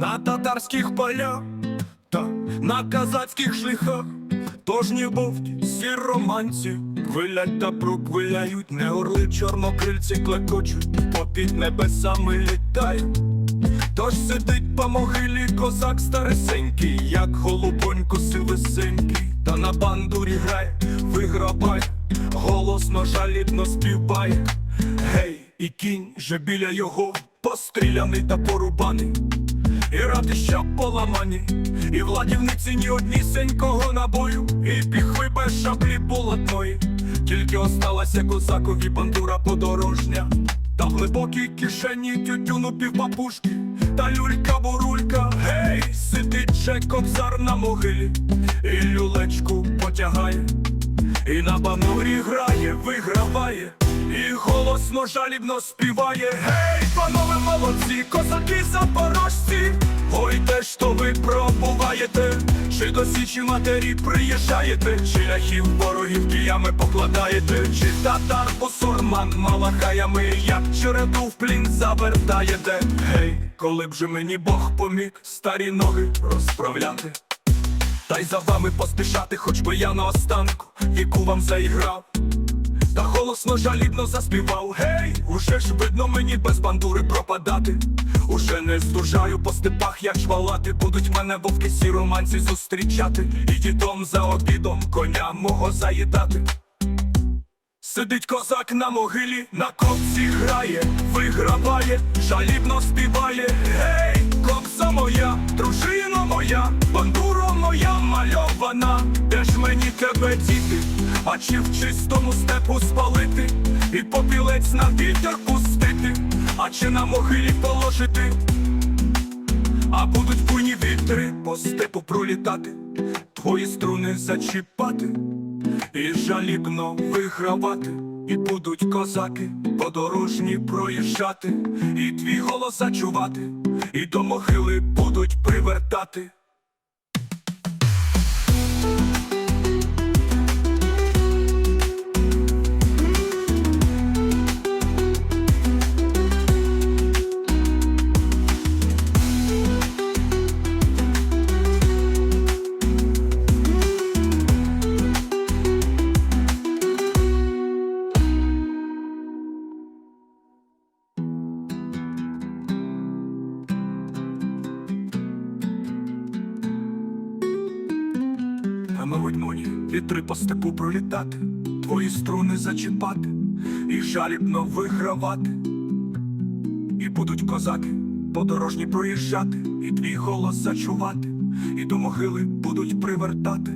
на татарських полях та на казацьких шляхах. Тож не бовть, всі романці Вилять та проквиляють, не орли чорнокрильці клекочуть, попід небесами літають. Тож сидить по могилі козак старесенький, як голубонько сивесенький, та на бандурі грає, виграбає, голосно жалібно співає. Гей, і кінь же біля його постріляний та порубаний. І ратища поламані, і владівниці ні однісенького набою, і піхви без шаблі булатної, тільки осталася козакові бандура подорожня, та в глибокій кишені тютюну півпапушки, та люлька бурулька, гей, сидить же кобзар на могилі, і люлечку потягає, і на бандурі грає, виграває. І голосно жалібно співає. Гей, панове січі матері приїжджаєте? Чи ляхів ворогів киями покладаєте? Чи татар бусурман малахаями, як череду в плін завертаєте? Гей, коли б же мені Бог поміг старі ноги розправляти Та й за вами поспішати, хоч би я на останку віку вам заіграв та голосно жалібно заспівав. Гей, уже ж видно мені без бандури пропадати. Уже не здужаю по степах, як жвалати Будуть мене вовки сіроманці зустрічати. І дідом за обідом коня мого заїдати. Сидить козак на могилі, на копці грає, виграває, жалібно співає тебе діти, а чи в чистому степу спалити, і попілець на вітер пустити, а чи на могилі положити, а будуть буйні вітри по степу пролітати, твої струни зачіпати і жалібно вигравати, і будуть козаки подорожні проїжджати, і твій голос зачувати, і до могили будуть привертати. А ми одноні вітри по степу пролітати, твої струни зачіпати, і жалібно вигравати. І будуть козаки подорожні проїжджати, і твій голос зачувати, і до могили будуть привертати.